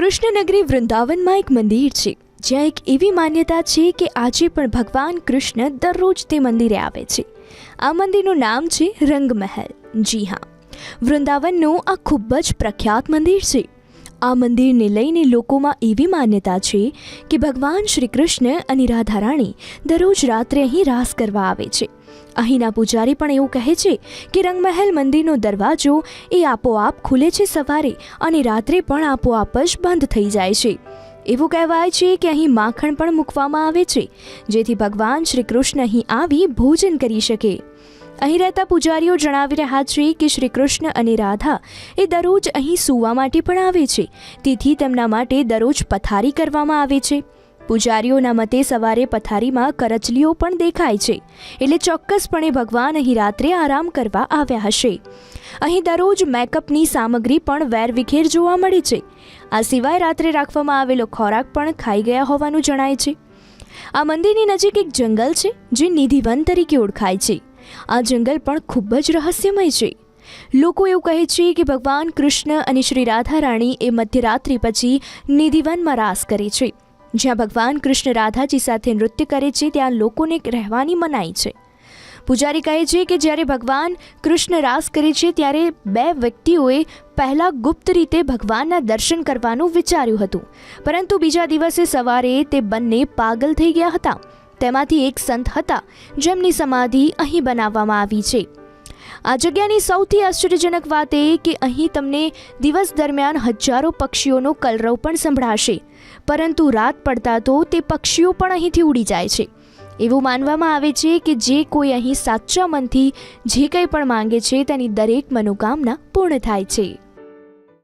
કૃષ્ણનગરી વૃંદાવનમાં એક મંદિર છે, જ્યાં એક એવી માન્યતા છે કે આજે પણ ભગવાન કૃષ્ણ દરરોજ તે મંદિરે આવે છે. આ મંદિરનું નામ છે રંગમહેલ. જી હા, વૃંદાવનનું આ ખૂબ જ પ્રખ્યાત મંદિર છે. આ મંદિરને લઈને લોકોમાં એવી માન્યતા છે કે ભગવાન શ્રી કૃષ્ણ અને રાધા રાણી દરરોજ રાત્રે અહીં રાસ કરવા આવે છે. અહીંના પૂજારી પણ એવું કહે છે કે રંગમહેલ મંદિરનો દરવાજો એ આપોઆપ ખુલે છે સવારે અને રાત્રે પણ આપોઆપ જ બંધ થઈ જાય છે. એવું કહેવાય છે કે અહીં માખણ પણ મૂકવામાં આવે છે, જેથી ભગવાન શ્રી કૃષ્ણ અહીં આવી ભોજન કરી શકે. અહીં રહેતા પૂજારીઓ જણાવી રહ્યા છે કે શ્રી કૃષ્ણ અને રાધા એ દરરોજ અહીં સૂવા માટે પણ આવે છે, તેથી તેમના માટે દરરોજ પથારી કરવામાં આવે છે. પૂજારીઓના મતે સવારે પથારીમાં કરચલીઓ પણ દેખાય છે. એટલે ચોક્કસપણે ભગવાન અહીં રાત્રે આરામ કરવા આવ્યા હશે. અહીં દરરોજ મેકઅપની સામગ્રી પણ વેરવિખેર જોવા મળે છે. આ સિવાય રાત્રે રાખવામાં આવેલો ખોરાક પણ ખાઈ ગયા હોવાનું જણાય છે. આ મંદિરની નજીક એક જંગલ છે, જે નિધિવન તરીકે ઓળખાય છે. આ જંગલ પણ ખૂબ જ રહસ્યમય છે. લોકો એવું કહે છે કે ભગવાન કૃષ્ણ અને શ્રી રાધા રાણી એ મધ્યરાત્રિ પછી નિધિવનમાં રાસ કરે છે. જ્યાં ભગવાન કૃષ્ણ રાધાજી સાથે નૃત્ય કરે છે, ત્યાં લોકોને રહેવાની મનાઈ છે. પૂજારી કહે છે કે જ્યારે ભગવાન કૃષ્ણ રાસ કરે છે, ત્યારે બે વ્યક્તિઓએ પહેલાં ગુપ્ત રીતે ભગવાનના દર્શન કરવાનું વિચાર્યું હતું. પરંતુ બીજા દિવસે સવારે તે બંને પાગલ થઈ ગયા હતા. તેમાંથી એક સંત હતા, જેમની સમાધિ અહીં બનાવવામાં આવી છે. આ જગ્યાની સૌથી આશ્ચર્યજનક વાત એ કે અહીં તમને દિવસ દરમિયાન હજારો પક્ષીઓનો કલરવ પણ સંભળાશે. પરંતુ રાત પડતા તો તે પક્ષીઓ પણ અહીંથી ઉડી જાય છે. એવું માનવામાં આવે છે કે જે કોઈ અહીં સાચા મનથી જે કંઈ પણ માંગે છે તેની દરેક મનોકામના પૂર્ણ થાય છે.